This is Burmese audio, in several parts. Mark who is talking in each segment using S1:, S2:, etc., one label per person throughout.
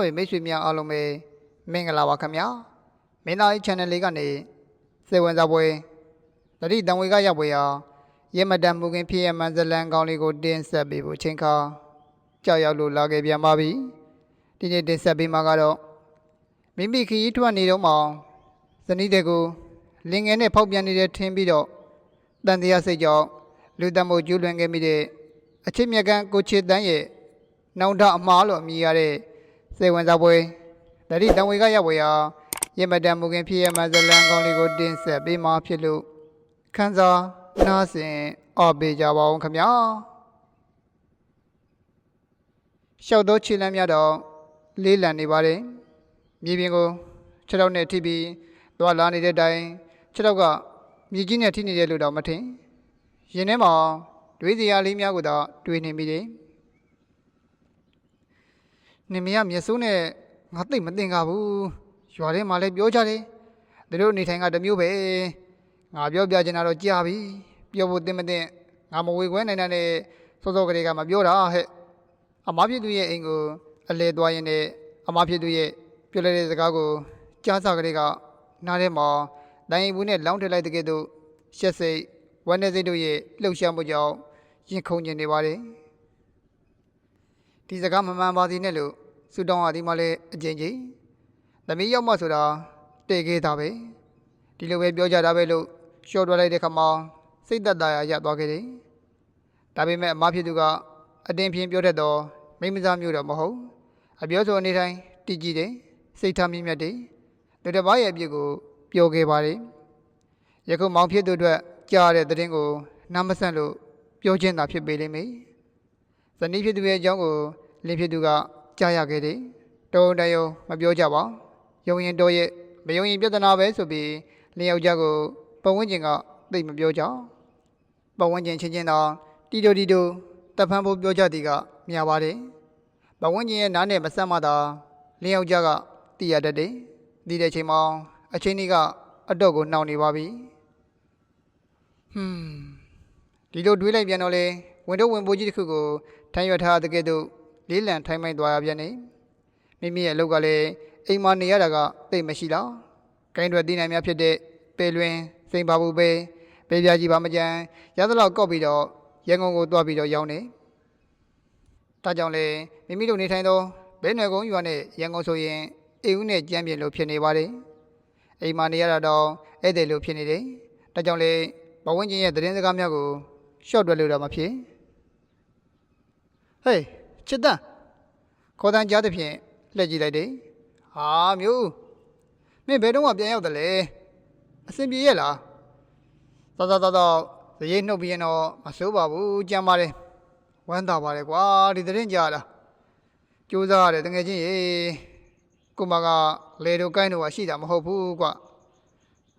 S1: တော်ရဲ့မိတ်ဆွေများအားလုံးပဲမင်္ဂလာပါခင်ဗျာမင်းသားရေး channel လေးကနေစေဝင်စားပွဲတတိတံဝေကရောက်ပွဲရာရေမတန်မူခင်ဖြစ်ရမှန်ဇလန်ကောင်းလေးကိုတင်ဆက်ပေးဖို့ချိန်ခါကြောက်ရောက်လို့လာခဲ့ပြန်ပါပြီဒီနေ့တင်ဆက်ပေးမှာကတော့မိမိခရီးထွက်နေတော့မှဇနီးတဲ့ကိုလင်ငယ်နဲ့ဖောက်ပြန်နေတဲ့ထင်းပြီးတော့တန်တရားစိတ်ကြောင့်လူတမို့ကျူးလွန်ခဲ့မိတဲ့အချစ်မြတ်ကန်ကိုချစ်တန်းရဲ့နောင်တအမားလို့အမည်ရတဲ့ စေဝင်စားပွဲတတိတံဝေကရောက်ပွဲရာရေမတန်မူခင်ဖြစ်ရမှန်ဇလန်ကောင်းလေးကိုတင်ဆက်ပေးမှာဖြစ်လို့ခန်းစားနားဆင်အော်ပေးကြပါဦးခင်ဗျာရှောက်တော့ခြေလမ်းများတော့လေးလံနေပါတယ်မြေပြင်ကိုခြေထောက်နဲ့ထိပြီးသွားလာနေတဲ့တိုင်ခြေထောက်ကမြေကြီးနဲ့ထိနေတယ်လို့တော့မထင်ရင်ထဲမှာတွေးစရာလေးများကိုတော့တွေးနေမိတယ် နေမရမျက်စိုးနဲ့ငါသိပ်မသိင်္ကာဘူးရွာထဲမှာလည်းပြောကြတယ်သူတို့နေထိုင်ကတစ်မျိုးပဲငါပြောပြချင်တာတော့ကြာပြီပြောဖို့တင်မတင်ငါမဝေခွဲနိုင်တဲ့နဲ့စောစောကလေးကမပြောတာဟဲ့အမဖြစ်သူရဲ့အိမ်ကိုအလဲသွားရင်လည်းအမဖြစ်သူရဲ့ပြောလိုက်တဲ့စကားကိုကြားစားကလေးကနားထဲမှာဒိုင်ဘူးနဲ့လောင်းထည့်လိုက်တဲ့ကဲ့သို့ရှက်စိတ်ဝမ်းနေစိတ်တို့ရဲ့လှုပ်ရှားမှုကြောင့်ရင်ခုန်ကျင်နေပါတယ် ဒီစကားမမှန်ပါသေးနဲ့လို့စူတောင်းရသည်မှလည်းအကျဉ်းကြီးသမီးရောက်မှဆိုတာတည်ခဲ့တာပဲဒီလိုပဲပြောကြတာပဲလို့ရှော့ထွက်လိုက်တဲ့ခါမှာစိတ်သက်သာရာရသွားခဲ့တယ်။ဒါပေမဲ့အမဖြစ်သူကအတင်းဖြင်းပြောတတ်တော့မိမစားမျိုးတော့မဟုတ်။အပြောဆိုအနေတိုင်းတည်ကြည်တယ်စိတ်ထားမြင့်မြတ်တယ်။လူတစ်ပါးရဲ့အပြစ်ကိုပြောခဲ့ပါတယ်။ယခုမောင်ဖြစ်သူအတွက်ကြားတဲ့သတင်းကိုနားမဆန့်လို့ပြောချင်းသာဖြစ်ပေလိမ့်မယ်။ဇနီးဖြစ်သူရဲ့အကြောင်းကို လင်းဖြစ်သူကကြားရခဲ့တယ်။တုံးတယုံမပြောကြပါ။ယုံရင်တော့ရဲ့မယုံရင်ပြဿနာပဲဆိုပြီးလျှောက်ကြကိုပတ်ဝန်းကျင်ကသိမပြောကြပတ်ဝန်းကျင်ချင်းချင်းတော့တီတိုတီတိုတပ်ဖန်ဖို့ပြောကြသည်ကမြာပါတယ်ပတ်ဝန်းကျင်ရဲ့နားနဲ့မဆက်မှသာလျှောက်ကြကတည်ရတတ်တယ်ဒီတဲ့ချိန်မှာအချင်းကြီးကအတော့ကိုနှောင်နေပါပြီဟွန်းဒီလိုတွေးလိုက်ပြန်တော့လေဝင်တော့ဝင်ပိုးကြီးတစ်ခုကိုထိုင်ရွက်ထားတဲ့ကဲ့သို့ လေးလံထိုင်မိုက်သွားရပြန်နေမိမိရဲ့အလုပ်ကလည်းအိမ်မှာနေရတာကသိမ့်မရှိတော့ကိုင်းတွေတည်နိုင်များဖြစ်တဲ့ပေလွင်စိန်ပါဘူးပဲပေပြကြီးပါမကြမ်းရသလောက်ကော့ပြီးတော့ရန်ကုန်ကိုတွားပြီးတော့ရောင်းနေဒါကြောင့်လေမိမိတို့နေထိုင်သောဘဲနယ်ကုန်းရွာနဲ့ရန်ကုန်ဆိုရင်အိမ်ဦးနဲ့ကြမ်းပြင်လို့ဖြစ်နေပါတယ်အိမ်မှာနေရတာတော့ဧည့်သည်လို့ဖြစ်နေတယ်ဒါကြောင့်လေဘဝင်းချင်းရဲ့သတင်းစကားများကိုရှော့တွက်လို့တော့မဖြစ်ဟေး ချစ်တန်ခေါ်တန်းကြားတဲ့ဖြင့်လှည့်ကြည့်လိုက်တယ်ဟာမျိုးမင်းဘယ်တော့မှပြန်ရောက်တယ်လေအဆင်ပြေရဲ့လားတော်တော်တော်တော်ဇရေးနှုတ်ပြီးရင်တော့မစိုးပါဘူးကြမ်းပါတယ်ဝမ်းသာပါတယ်ကွာဒီသတင်းကြားတာကြိုးစားရတယ်တကယ်ချင်းရေကိုမကလေတို့ကိုင်းတို့ကရှိတာမဟုတ်ဘူးကွာ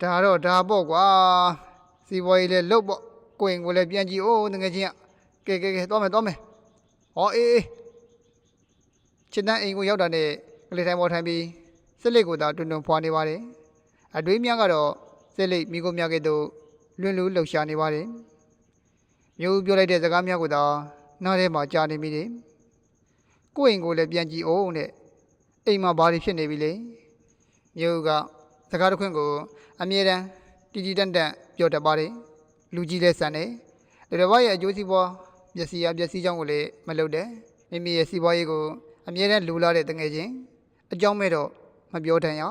S1: ဒါတော့ဒါပေါ့ကွာစီပွားရေးလည်းလုတ်ပေါ့ကိုရင်ကိုလည်းပြန်ကြည့်အိုးတကယ်ချင်းကဲကဲကဲသွားမယ်သွားမယ်ဟောအေးအေး ချစ်တန်းအိမ်ကိုရောက်တာနဲ့ကလေးတိုင်းပေါ်ထိုင်ပြီးစစ်လိတ်ကိုသာတွင်တွင်ဖွာနေပါတယ်။အတွေးများကတော့စစ်လိတ်မိကိုများကဲ့သို့လွင်လူလှုပ်ရှားနေပါတယ်။မျိုးပြောလိုက်တဲ့စကားများကိုသာနားထဲမှာကြားနေမိတယ်။ကိုယ့်အိမ်ကိုလည်းပြန်ကြည့်အောင်တဲ့အိမ်မှာဘာတွေဖြစ်နေပြီလဲ။မျိုးကစကားတစ်ခွန်းကိုအမြဲတမ်းတီတီတန့်တန့်ပြောတတ်ပါတယ်။လူကြီးလည်းဆန်တယ်။ဒီတစ်ပတ်ရဲ့အကျိုးစီးပွားပျက်စီးရပျက်စီးကြောင်းကိုလည်းမလုပ်တဲ့မိမိရဲ့စီးပွားရေးကို အမြဲတမ်းလူလာတဲ့တငယ်ချင်းအကြောင်းမဲ့တော့မပြောတန်ရ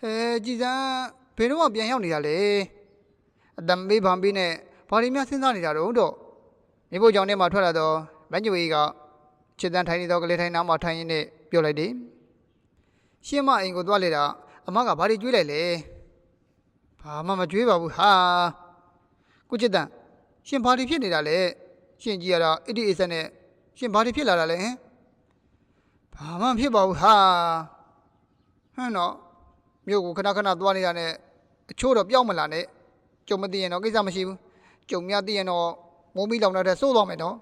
S1: ဟဲကြည်စမ်းဘယ်တော့မှပြန်ရောက်နေတာလေအတမေးဗံပေးနဲ့ဘာတွေများစဉ်းစားနေတာတော့တော့မိဖို့ကြောင့်ထဲမှာထွက်လာတော့မညွေကချစ်တန်းထိုင်နေတော့ကလေးထိုင်နားမှာထိုင်ရင်းနဲ့ပြောလိုက်တယ်ရှင်းမအိမ်ကိုသွားလေတာအမကဘာတွေကြွေးလိုက်လဲဘာမှမကြွေးပါဘူးဟာကုချစ်တန်းရှင်ဘာတွေဖြစ်နေတာလဲရှင်ကြီးရတာအစ်တီအစ်ဆက်နဲ့ရှင်ဘာတွေဖြစ်လာတာလဲဟင် ဘာမှမဖြစ်ပါဘူးဟာဟမ်တော့မြို့ကိုခဏခဏသွားနေတာနဲ့အချို့တော့ပြောင်းမလာနဲ့ကြုံမသိရင်တော့ကိစ္စမရှိဘူးကြုံများသိရင်တော့မိုးမီလောင်တဲ့စိုးသွားမယ်နော်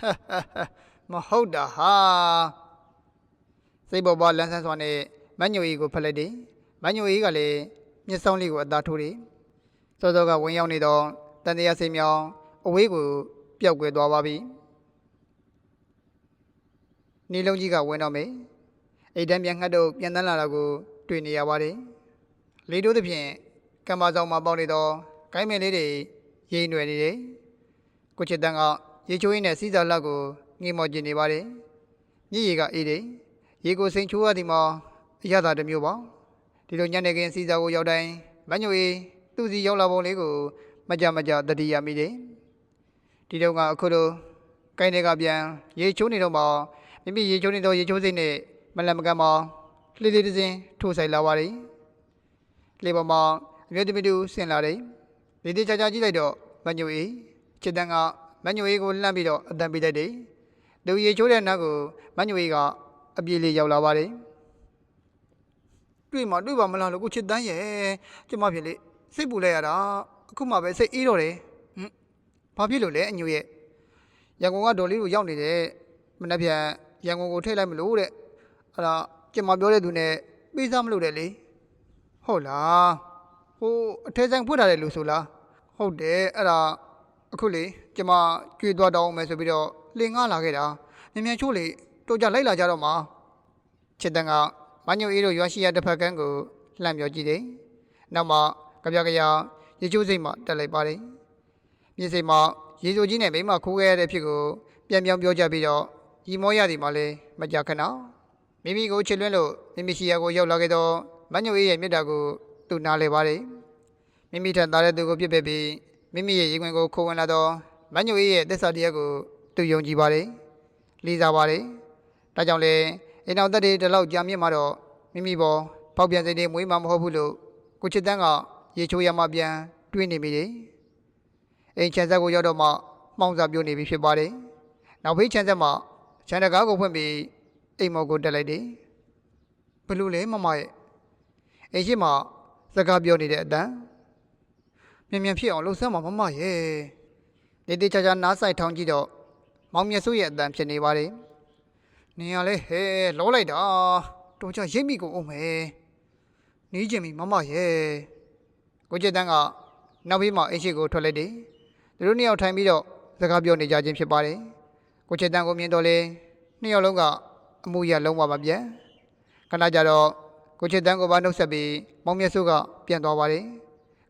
S1: ဟဟဟမဟုတ်တာဟာစိတ်ပေါ်ပေါ်လန်းဆန်းစွာနဲ့မညိုကြီးကိုဖက်လိုက်တယ်မညိုကြီးကလည်းမျက်စောင်းလေးကိုအသာထိုးတယ်စောစောကဝင်ရောက်နေတော့တန်တရားစိတ်မြောင်းအဝေးကိုပျောက်ကွယ်သွားပါပြီ နေလုံးကြီးကဝင်တော့မေအိတ်တန်းပြန်ငှက်တို့ပြန်တန်းလာတာကို တွေ့နေရပါတယ်လေးတို့သဖြင့်ကံမဆောင်မှာပေါက်နေတော့ကိုင်းမဲလေးတွေရိမ့်ရွယ်နေတယ်ကိုချစ်တန်းကရေချိုးရင်းနဲ့စီးစာလက်ကိုငေးမော်ကျင်နေပါတယ်မြည်ရီကအေးတယ်ရေကိုစိန်ချိုးရသည်မှာအရသာတစ်မျိုးပါဒီလိုညနေခင်းစီးစာကိုရောက်တိုင်းမညိုအေးသူ့စီရောက်လာပုံလေးကိုမကြမကြတတိယမိတယ်ဒီတော့ကအခုလိုကိုင်းတွေကပြန်ရေချိုးနေတော့မှ မိမိရေချိုးနေတော့ရေချိုးစိတ်နဲ့မလန်မကန်မှာလှေလေးတစ်စင်းထိုးဆိုင်လာပါတယ်လေပေါ်မှာအမျိုးသမီးတူဆင်လာတယ်လေတေချာချာကြည့်လိုက်တော့မညိုအေးချစ်တန်းကမညိုအေးကိုလှမ်းပြီးတော့အတန်ပေးလိုက်တယ်လူရေချိုးတဲ့နောက်ကိုမညိုအေးကအပြေးလေးရောက်လာပါတယ်တွေ့မှာတွေ့ပါမလားလို့ကိုချစ်တန်းရဲ့ကျမဖြစ်လေစိတ်ပူလိုက်ရတာအခုမှပဲစိတ်အေးတော့တယ်ဟမ်ဘာဖြစ်လို့လဲအညိုရဲ့ရန်ကုန်ကဒေါ်လေးကိုရောက်နေတယ်မနေ့ပြန် ရန်ကုန်ကိုထိတ်လိုက်မလို့တဲ့အဲ့ဒါကျမပြောတဲ့သူနဲ့ပေးစားမလို့တဲ့လေဟုတ်လားဟိုအထဲဆိုင်ဖွင့်ထားတယ်လို့ဆိုလားဟုတ်တယ်အဲ့ဒါအခုလေကျမကြွေသွားတောင်းမယ်ဆိုပြီးတော့လင်ငါလာခဲ့တာမြင်မြန်ချိုးလေတို့ကြလိုက်လာကြတော့မှာချစ်တန်ကမညိုအေးတို့ရွာရှိရတစ်ဖက်ကန်းကိုလှမ်းပြောကြည့်တယ်။နောက်မှကြပြကြရရေချိုးစိတ်မှတက်လိုက်ပါတယ်။မြေစိတ်မှရေချိုးကြီးနဲ့မိမခိုးခဲ့ရတဲ့ဖြစ်ကိုပြန်ပြောင်းပြောကြပြီးတော့ ရီမောရသည်မှလည်းမကြခဏမိမိကိုချစ်လွန်းလို့မိမိရှိရာကိုရောက်လာခဲ့တော့မညိုအေးရဲ့မြတ်တာကိုသူနားလဲပါတယ်။မိမိထက်သားတဲ့သူကိုပြစ်ပယ်ပြီးမိမိရဲ့ရင်ခွင်ကိုခိုးဝင်လာတော့မညိုအေးရဲ့သစ္စာတရားကိုသူယုံကြည်ပါတယ်။လေးစားပါတယ်။ဒါကြောင့်လေအိမ်တော်သက်တွေဒီလောက်ကြာမြင့်มาတော့မိမိပေါ်ပေါက်ပြန်စိတ်တွေမွေးမှာမဟုတ်ဘူးလို့ကိုချစ်တန်းကရေချိုးရမှပြန်တွေးနေမိတယ်အိမ်ချန်ဆက်ကိုရောက်တော့မှမှောင်စာပြိုနေပြီဖြစ်ပါတယ်နောက်ဖေးချန်ဆက်မှာ ချန်တကားကိုဖွင့်ပြီးအိမ်မော်ကိုတက်လိုက်တယ်ဘလို့လဲမမရဲ့အိမ်ရှိမှစကားပြောနေတဲ့အတန်းမြန်မြန်ဖြစ်အောင်လှုပ်ဆမ်းပါမမရဲ့တေးတေးချာချာနားဆိုင်ထောင်းကြည့်တော့မောင်မြတ်စိုးရဲ့အတန်းဖြစ်နေပါတယ်နင်ကလည်းဟဲလောလိုက်တာတော်ကြရိပ်မိကိုအောင်မယ်နေကျင်ပြီမမရဲ့ကိုကျက်တန်းကနောက်ဘေးမှာအိတ်ရှိကိုထွက်လိုက်တယ်သူတို့နှစ်ယောက်ထိုင်ပြီးတော့စကားပြောနေကြခြင်းဖြစ်ပါတယ် ကိုကျက်တန်းကိုမြင်တော့လေနှစ်ယောက်လုံးကအမှုရလုံးဝမပြန်ခဏကြာတော့ကိုကျက်တန်းကိုပါနှုတ်ဆက်ပြီးမောင်မြတ်စုကပြန်သွားပါတယ်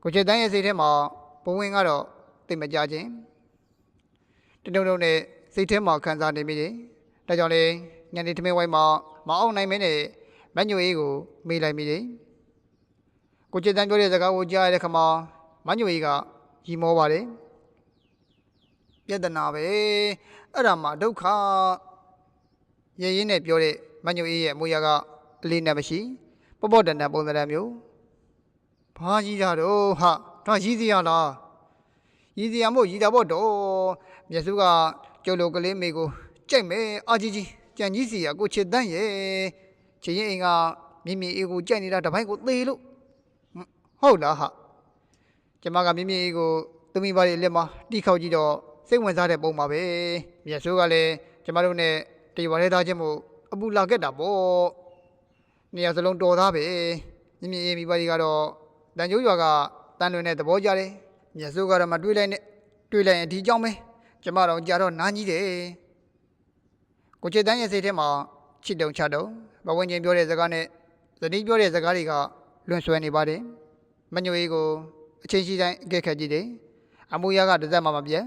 S1: ကိုကျက်တန်းရဲ့စိတ်ထဲမှာဘုံဝင်ကတော့တိတ်မကြခြင်းတတုံတုံနဲ့စိတ်ထဲမှာခံစားနေမိတယ်ဒါကြောင့်လေညနေထမင်းဝိုင်းမှာမအောင်နိုင်မင်းနဲ့မညိုအေးကိုမေးလိုက်မိတယ်။ကိုကျစ်တန်းပြောတဲ့စကားကိုကြားရတဲ့ခါမှာမညိုအေးကရီမောပါတယ်။ပြဿနာပဲ အဲ့ဒါမှဒုက္ခရရင်နဲ့ပြောတဲ့မညိုအေးရဲ့အမူအရာကအလေးနဲ့မရှိပေါ့ပေါ့တန်တန်ပုံစံမျိုးဘာကြီးကြတော့ဟာဒါရီးစရာလားရီးစရာမို့ရီးတာပေါ့တော့မျက်စုကကျုပ်လိုကလေးမေကိုကြိုက်မယ်အာကြီးကြီးကြံကြီးစီရကိုချစ်တန်းရဲ့ချစ်ရင်အိမ်ကမိမိအေးကိုကြိုက်နေတာတစ်ပိုင်းကိုသေလို့ဟမ်ဟုတ်လားဟာကျမကမိမိအေးကိုသူမိပါရဲ့လက်မှာတီးခေါက်ကြည့်တော့ စိတ်ဝင်စားတဲ့ပုံပါပဲမြတ်ဆိုးကလည်းကျမတို့နဲ့တေဝါရဲသားချင်းမို့အပူလာခဲ့တာပေါ့နေရာစလုံးတော်သားပဲမိမိအေးမိပါကြီးကတော့တန်ကျိုးရွာကတန်လွင်တဲ့သဘောကြတယ်မြတ်ဆိုးကတော့မတွေးလိုက်နဲ့တွေးလိုက်ရင်ဒီကြောင်းပဲကျမတော့ကြာတော့နားကြီးတယ်ကိုချစ်တန်းရဲ့စိတ်ထဲမှာချစ်တုံချတုံဘဝဝင်ချင်းပြောတဲ့စကားနဲ့ဇနီးပြောတဲ့စကားတွေကလွန်ဆွဲနေပါတယ်မညိုအေးကိုအချင်းရှိတိုင်းအကဲခတ်ကြည့်တယ်အမူအရာကတစ်သက်မှမပြတ်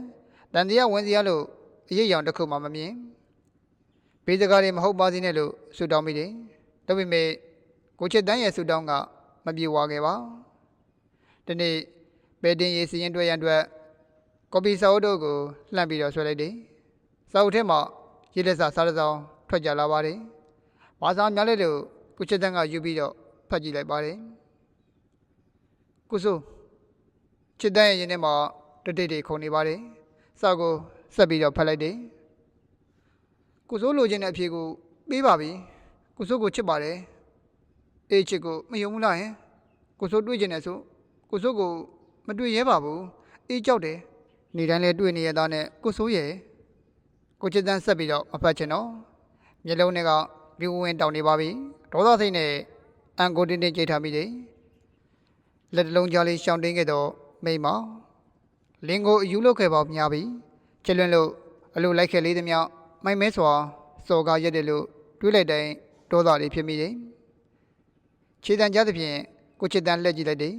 S1: တန်တရားဝင်စရာလို့အရေးရောင်တစ်ခုမှမမြင်ဘေးစကားတွေမဟုတ်ပါစေနဲ့လို့ဆုတောင်းမိတယ်ဒါပေမဲ့ကိုချစ်တန်းရဲ့ဆုတောင်းကမပြေဝခဲ့ပါဒီနေ့ပေတင်ရေးစီရင်တွေ့ရန်အတွက်ကော်ပီစာအုပ်တို့ကိုလှမ်းပြီးတော့ဆွဲလိုက်တယ်စာအုပ်ထဲမှာရေလက်စာစားတစ်စောင်းထွက်ကြလာပါတယ်။ဘာသာများလဲလို့ကုချစ်တန်းကယူပြီးတော့ဖတ်ကြည့်လိုက်ပါတယ်။ကုစုချစ်တန်းရဲ့ရင်ထဲမှာတတိတ်တွေခုန်နေပါတယ်။ စာကိုဆက်ပြီးတော့ဖတ်လိုက်တယ်။ကုစုလိုချင်တဲ့အဖြေကိုပေးပါပြီ။ကုစုကိုချစ်ပါတယ်။အေးချစ်ကိုမယုံဘူးလားဟင်။ကုစုတွေ့ချင်တယ်ဆိုကုစုကိုမတွေ့ရဲပါဘူး။အေးကြောက်တယ်။နေတိုင်းလဲတွေ့နေရတာနဲ့ကုစုရဲ့ကိုချစ်တန်းဆက်ပြီးတော့မဖတ်ချင်တော့မျက်လုံးတွေကပြူဝင်တောင်နေပါပြီဒေါသစိတ်နဲ့အန်ကိုတင်းတင်းကြိတ်ထားမိတယ်လက်တစ်လုံးကြားလေးရှောင်းတင်းခဲ့တော့မိမ လင်းကိုအယူလောက်ခဲ့ပါများပြီချစ်လွန်းလို့အလိုလိုက်ခဲ့လေးသမျှမိုင်မဲစွာစော်ကားရက်တယ်လို့တွေးလိုက်တိုင်းဒေါသလေးဖြစ်မိတယ်ခြေတံကြားသဖြင့်ကိုချစ်တန်းလှည့်ကြည့်လိုက်တယ်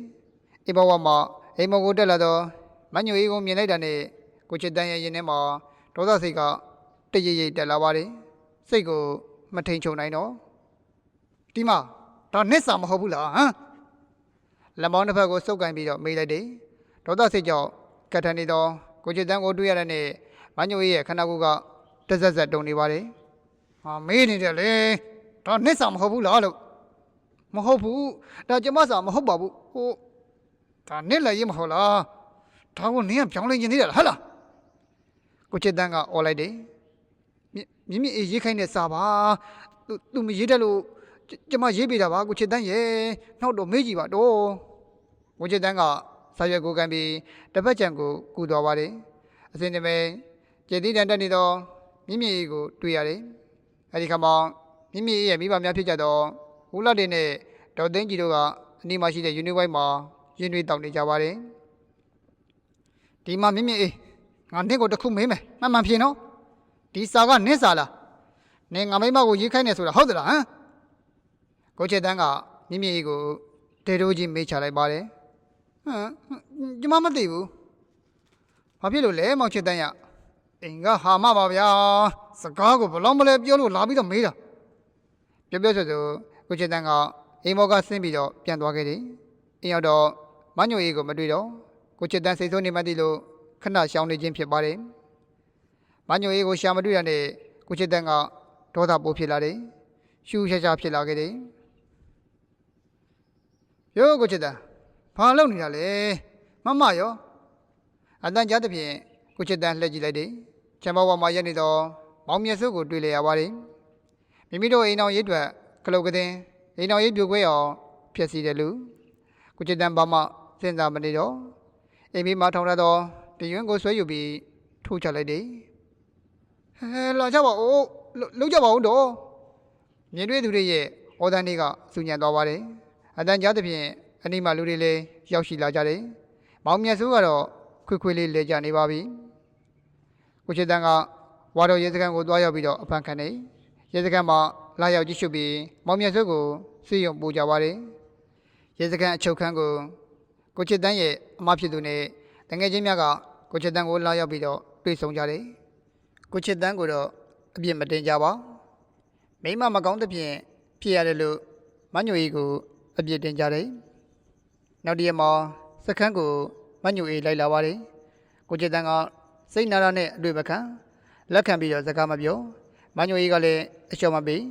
S1: အိမ်ဘဝမှာအိမ်မောကိုတက်လာတော့မညိုအေးကိုမြင်လိုက်တာနဲ့ကိုချစ်တန်းရဲ့ရင်ထဲမှာဒေါသစိတ်ကတရရိပ်တက်လာပါတယ်စိတ်ကိုမထိန်ချုံနိုင်တော့ဒီမှာဒါနစ်စာမဟုတ်ဘူးလားဟမ်လက်မောင်းတစ်ဖက်ကိုစုပ်ကင်ပြီးတော့မေးလိုက်တယ်ဒေါသစိတ်ကြောင့် ကတ်ထန်နေတော့ကိုချစ်တန်းကိုတွေ့ရတဲ့နဲ့မညိုအေးရဲ့ခန္ဓာကိုယ်ကတဇက်ဇက်တုန်နေပါတယ်ဟာမေးနေတယ်လေဒါနစ်စာမဟုတ်ဘူးလားလို့မဟုတ်ဘူးဒါကျမစာမဟုတ်ပါဘူးဟိုဒါနစ်လည်းရေးမဟုတ်လားဒါကိုနင်းကပြောင်းလဲခြင်းသေးတယ်လားဟဟလားကိုချစ်တန်းကអော်လိုက်တယ်မြင့်မြင့်အေးရေးခိုင်းတဲ့စာပါသူသူမရေးတတ်လို့ကျမရေးပေးတာပါကိုချစ်တန်းရဲ့နောက်တော့မေးကြည့်ပါတော့ကိုချစ်တန်းက စာရွက်ကိုကန်ပြီးတစ်ပတ်ကြံကိုကူတော်ပါတယ်အစင်းတမဲကျေတိတန်တက်နေတော့မြင့်မြင့်အေးကိုတွေ့ရတယ်အဲဒီခါမှာမြင့်မြင့်အေးရဲ့မိဘများဖြစ်ကြတော့ဦးလာတင်နဲ့ဒေါ်သိန်းကြီးတို့ကအနီးမှာရှိတဲ့ယူနီဝိုင်းမှာရင်းနှီးတောင်းနေကြပါတယ်ဒီမှာမြင့်မြင့်အေးငါနင့်ကိုတစ်ခုမေးမယ်မှန်မှန်ဖြေနော်ဒီစာကနင့်စာလားနင်ငါမိမကိုရေးခိုင်းနေဆိုတာဟုတ်သလားဟမ်ကိုချေတန်းကမြင့်မြင့်အေးကိုတေတိုးကြီးမေးချလိုက်ပါတယ် ဟမ်ကျမမသိဘူးဘာဖြစ်လို့လဲမောင်ချေတန်းရအင်ကဟာမပါဗျာစကားကိုဘလောက်မလဲပြောလို့လာပြီးတော့မေးတာပြောပြောဆိုဆိုကိုချေတန်းကအိမ်မောကဆင်းပြီးတော့ပြန်သွားခဲ့တယ်အင်းရောက်တော့မညိုအေးကိုမတွေ့တော့ကိုချေတန်းစိတ်ဆိုးနေမှသိလို့ခဏရှောင်နေခြင်းဖြစ်ပါတယ်မညိုအေးကိုရှာမတွေ့ရတဲ့ကိုချေတန်းကဒေါသပိုးဖြစ်လာတယ်ရှူရှာရှာဖြစ်လာခဲ့တယ်ယောကိုချေတန်း ဘာလုပ်နေတာလဲမမရောအတန်ကြားသဖြင့်ကိုချစ်တန်းလှည့်ကြည့်လိုက်တယ်။ချမ်းဘဝမှာရက်နေတော့မောင်မြတ်စုကိုတွေ့လျရပါတယ်။မိမိတို့အိမ်တော်ရိပ်အတွက်ကလုတ်ကတဲ့အိမ်တော်ရိပ်ပြိုခွဲအောင်ဖျက်ဆီးတယ်လူကိုချစ်တန်းဘာမှစဉ်းစားမနေတော့အိမ်မိမထောင်ရတော့တရွင်းကိုဆွဲယူပြီးထိုးချလိုက်တယ်။ဟဲလာကြပါဦးလုံးကြပါဦးတော့မြင်တွေ့သူတွေရဲ့အော်ဒန်တွေကစူညံသွားပါတယ်။အတန်ကြားသဖြင့် အနီးမှာလူတွေလည်းရောက်ရှိလာကြတယ်။မောင်မြတ်စုကတော့ခွေခွေလေးလဲကြနေပါပြီ။ကိုချစ်တန်းကဝါတော်ရဲစခန်းကိုသွားရောက်ပြီးတော့အဖမ်းခံနေရဲစခန်းမှာလာရောက်ကြည့်ရှုပြီးမောင်မြတ်စုကိုစီရင်ပို့ကြပါတယ်။ရဲစခန်းအချုပ်ခန်းကိုကိုချစ်တန်းရဲ့အမဖြစ်သူနဲ့တငယ်ချင်းများကကိုချစ်တန်းကိုလာရောက်ပြီးတော့တွေ့ဆုံကြတယ်။ကိုချစ်တန်းကိုတော့အပြစ်မတင်ကြပါ။မိမမကောင်းတဲ့ဖြင့်ဖြစ်ရတယ်လို့မညိုကြီးကိုအပြစ်တင်ကြတယ်။ နောက်တရက်မှာစခန်းကိုမညိုအေးလိုက်လာပါတယ်ကိုကျတန်ကစိတ်နာရနဲ့အတွေ့ပခံလက်ခံပြီးတော့စကားမပြောမညိုအေးကလည်းအလျှော့မပေး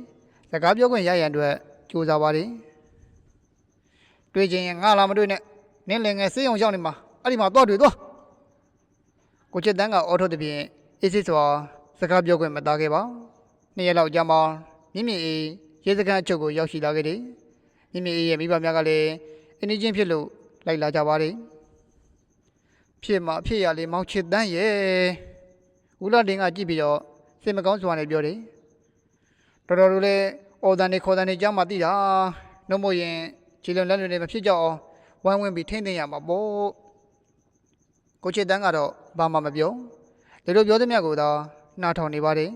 S1: စကားပြောခွင့်ရရန်အတွက်ကြိုးစားပါတယ်တွေ့ချင်းငါလာမတွေ့နဲ့နင်းလည်းငယ်စေးအောင်ရောက်နေမှာအဲ့ဒီမှာတော့တွေ့သွားကိုကျတန်ကအော်ထုတ်တဲ့ပြင်အေးစစ်စွာစကားပြောခွင့်မသားခဲ့ပါနှစ်ရက်လောက်ကြာမှမြင့်မြင့်အေးရဲစခန်းအချုပ်ကိုရောက်ရှိလာခဲ့တယ်မြင့်မြင့်အေးရဲ့မိဘများကလည်း အင်းချင်းဖြစ်လို့လိုက်လာကြပါတယ်ဖြစ်မှာဖြစ်ရလေမောင်ချစ်တန်းရဲ့ဦးလာတင်ကကြည့်ပြီးတော့စိတ်မကောင်းစွာနဲ့ပြောတယ်တော်တော်တို့လည်းအော်တန်နေခေါ်တန်နေကြောင်းမှသိတာနှုတ်မို့ရင်ခြေလုံးလက်တွေနဲ့မဖြစ်ကြအောင်ဝိုင်းဝန်းပြီးထိမ့်သိမ့်ရမှာပေါ့ကိုချစ်တန်းကတော့ဘာမှမပြောဒီလိုပြောသမျှကိုသာနှာထောင်နေပါတယ်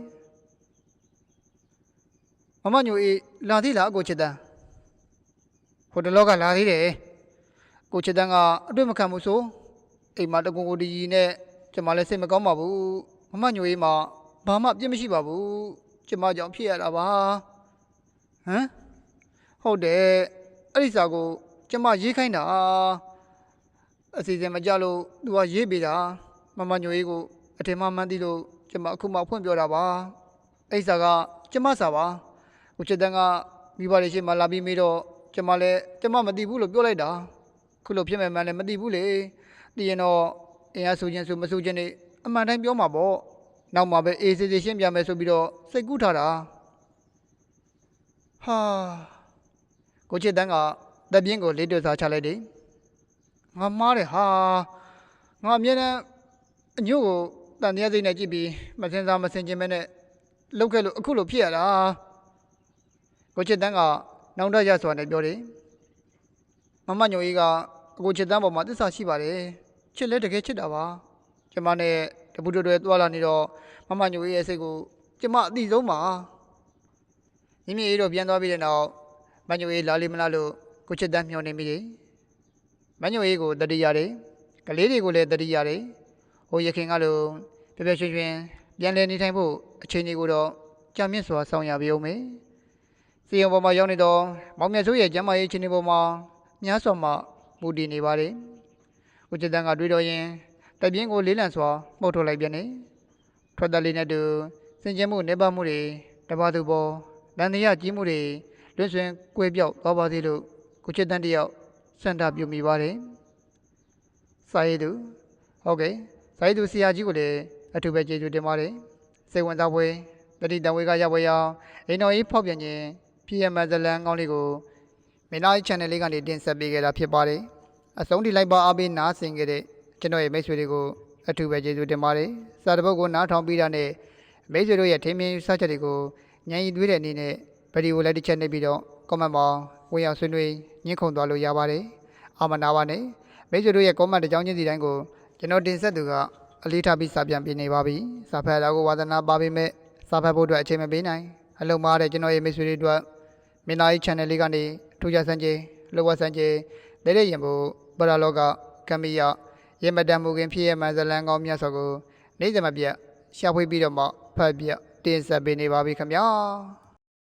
S1: မမညိုအေးလာသေးလားကိုချစ်တန်း ဟိုတလောကလာသေးတယ်ကိုချစ်တန်းကအတွေ့မခံဘူးဆိုအိမ်မှာတကွန်ကိုဒီကြီးနဲ့ကျမလည်းစိတ်မကောင်းပါဘူးမမညိုရေးမှာဘာမှပြစ်မရှိပါဘူးကျမကြောင့်ဖြစ်ရတာပါဟမ်ဟုတ်တယ်အဲ့ဒီစာကို ကျမရေးခိုင်းတာအစီအစဉ်မကြလို့သူကရေးပေးတာမမညိုရေးကိုအထင်မှမှန်းသိလို့ကျမအခုမှဖွင့်ပြောတာပါအဲ့စာက ကျမစာပါကိုချစ်တန်းကမိဘတွေရှိမှလာပြီးမေးတော့ ကျမလည်းကျမမသိဘူးလို့ပြောလိုက်တာခုလိုဖြစ်မယ်မှန်းလည်းမသိဘူးလေတည်ရင်တော့အင်အားဆိုခြင်းဆိုမဆိုခြင်းနေအမှန်တိုင်းပြောမှာပေါ့နောက်မှပဲအေးစေးစေးရှင်းပြမယ်ဆိုပြီးတော့စိတ်ကူးထားတာဟာကိုချစ်တန်းကတပ်ပြင်းကိုလေးတွေ့စားချလိုက်တယ်ငါမားတယ်ဟာငါအမြဲတမ်းအညို့ကိုတန်တရားစိတ်နဲ့ကြည့်ပြီးမစင်စားမစင်ခြင်းပဲနဲ့လောက်ခဲ့လို့အခုလိုဖြစ်ရတာကိုချစ်တန်းက နောင်တရစွာနဲ့ပြောတယ်မမညိုကြီးကအကိုချစ်တန်းပေါ်မှာသစ္စာရှိပါတယ်ချစ်လဲတကယ်ချစ်တာပါကျမနဲ့တပူတော်တွေတွာလာနေတော့မမညိုရဲ့စိတ်ကိုကျမအတိဆုံးပါမိမိအေးတော့ပြန်သွားပြီးတဲ့နောက်မညိုအေးလာလိမလားလို့ကိုချစ်တန်းမျှော်နေမိတယ်မညိုအေးကိုတတိရတယ်ကလေးတွေကိုလည်းတတိရတယ်ဟိုရခင်ကလို့ပြပြရွှင်ရွှင်ပြန်လည်နေထိုင်ဖို့အချိန်ကြီးကိုတော့ကြာမြင့်စွာဆောင်ရပြုံးမယ် စီယံပေါ်မှာရောက်နေတော့မောင်မြတ်စိုးရဲ့ကျမ်းမာရေးချင်းတွေပေါ်မှာများစွာမှမူတည်နေပါတယ်ကိုချစ်တန်းကတွေးတော့ရင်တပြင်းကိုလေးလံစွာမှုတ်ထုတ်လိုက်ပြန်တယ်ထွက်သက်လေးနဲ့တူစင်ကြင်မှုနေပါမှုတွေတပါသူပေါ်လန်တရားကြီးမှုတွေလွတ်ဆွင်ကွေပြောက်သွားပါသေးလို့ကိုချစ်တန်းတယောက်စန္ဒပြုမိပါတယ်။စာရေးသူဟုတ်ကဲ့စာရေးသူဆရာကြီးကိုလည်းအထူးပဲကျေးဇူးတင်ပါတယ်။စိတ်ဝင်စားပွဲတတိတံဝေကရပွဲရောအိမ်တော်ကြီးဖောက်ပြန်ခြင်း ပြည်ရမဇလန်ကောင်းလေးကိုမင်းသား channel လေးကနေတင်ဆက်ပေးခဲ့တာဖြစ်ပါတယ်။အဆုံးထိလိုက်ပါအားပေးနားဆင်ခဲ့တဲ့ကျွန်တော်ရဲ့မိတ်ဆွေတွေကိုအထူးပဲကျေးဇူးတင်ပါတယ်။စာတပုတ်ကိုနားထောင်ပြီးတာနဲ့မိတ်ဆွေတို့ရဲ့ထင်မြင်ယူဆချက်တွေကိုညံ့ရီသွေးတဲ့အနေနဲ့ဗီဒီယိုလည်းတစ်ချက်နှိပ်ပြီးတော့ comment မှာဝင်ရောက်ဆွေးနွေးညှင်းခုန်သွားလို့ရပါတယ်။အာမနာပါနဲ့မိတ်ဆွေတို့ရဲ့ comment တစ်ကြောင်းချင်းစီတိုင်းကိုကျွန်တော်တင်ဆက်သူကအလေးထားပြီးစာပြန်ပြနေပါပြီ။စာဖတ်တာကိုဝါသနာပါပေမဲ့စာဖတ်ဖို့အတွက်အချိန်မပေးနိုင်အလုံးမားတဲ့ကျွန်တော်ရဲ့မိတ်ဆွေတွေအတွက် မင်းသားကြီး channel လေးကနေထူးခြားစံကြေလောဝဆန်ကြေလက်တဲ့ရင်ဖို့ပရလောကကမ္မီယရေမတန်မူခင်ဖြစ်ရမှန်ဇလန်ကောင်းမြတ်စွာကိုနေ့စဉ်မပြတ်ရှာဖွေပြီးတော့မှဖတ်ပြတင်ဆက်ပေးနေပါပြီခင်ဗျာ